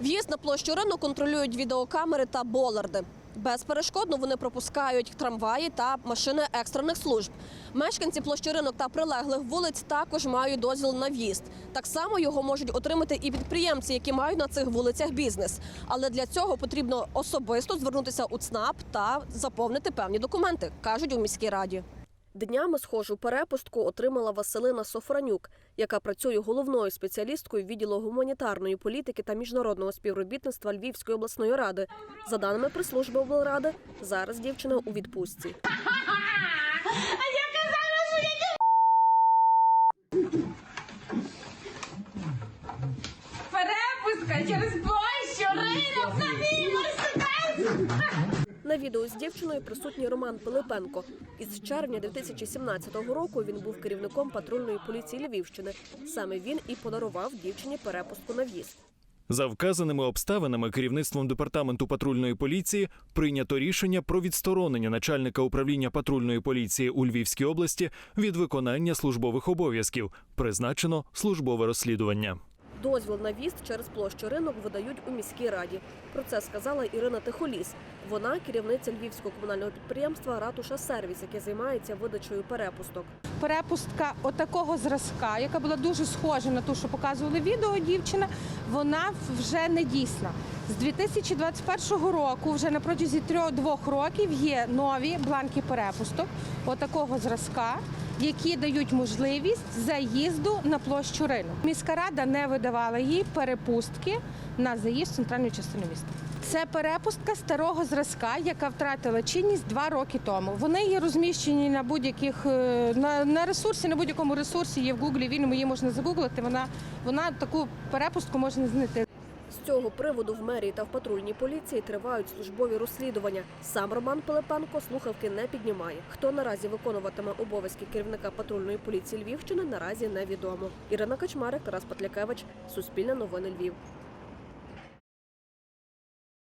В'їзд на площу ринок контролюють відеокамери та боларди. Безперешкодно вони пропускають трамваї та машини екстрених служб. Мешканці площі ринок та прилеглих вулиць також мають дозвіл на в'їзд. Так само його можуть отримати і підприємці, які мають на цих вулицях бізнес. Але для цього потрібно особисто звернутися у ЦНАП та заповнити певні документи, кажуть у міській раді. Днями схожу перепустку отримала Василина Софранюк, яка працює головною спеціалісткою відділу гуманітарної політики та міжнародного співробітництва Львівської обласної ради. За даними прес-служби облради, зараз дівчина у відпустці. Перепустка через площу, ринок, на! На відео з дівчиною присутній Роман Пилипенко. Із червня 2017 року він був керівником патрульної поліції Львівщини. Саме він і подарував дівчині перепустку на в'їзд. За вказаними обставинами керівництвом департаменту патрульної поліції прийнято рішення про відсторонення начальника управління патрульної поліції у Львівській області від виконання службових обов'язків. Призначено службове розслідування. Дозвіл на в'їзд через площу ринок видають у міській раді. Про це сказала Ірина Тихоліс. Вона керівниця львівського комунального підприємства Ратуша Сервіс, яке займається видачею перепусток. перепустка отакого зразка, яка була дуже схожа на ту, що показували відео дівчина, вона вже не дійсна. З 2021 року, вже на протязі трьох-двох років, є нові бланки перепусток отакого зразка, які дають можливість заїзду на площу ринок. Міська рада не видавала їй перепустки на заїзд в центральну частину міста. Це перепустка старого зразка, яка втратила чинність два роки тому. Вони є розміщені на будь-яких е, на, на ресурсі, на будь-якому ресурсі є в Гуглі. Вільному її можна загуглити. Вона вона таку перепустку можна знайти. Цього приводу в мерії та в патрульній поліції тривають службові розслідування. Сам Роман Пилипенко слухавки не піднімає. Хто наразі виконуватиме обов'язки керівника патрульної поліції Львівщини, наразі невідомо. Ірина Качмарик, Тарас Патлякевич, Суспільне новини Львів.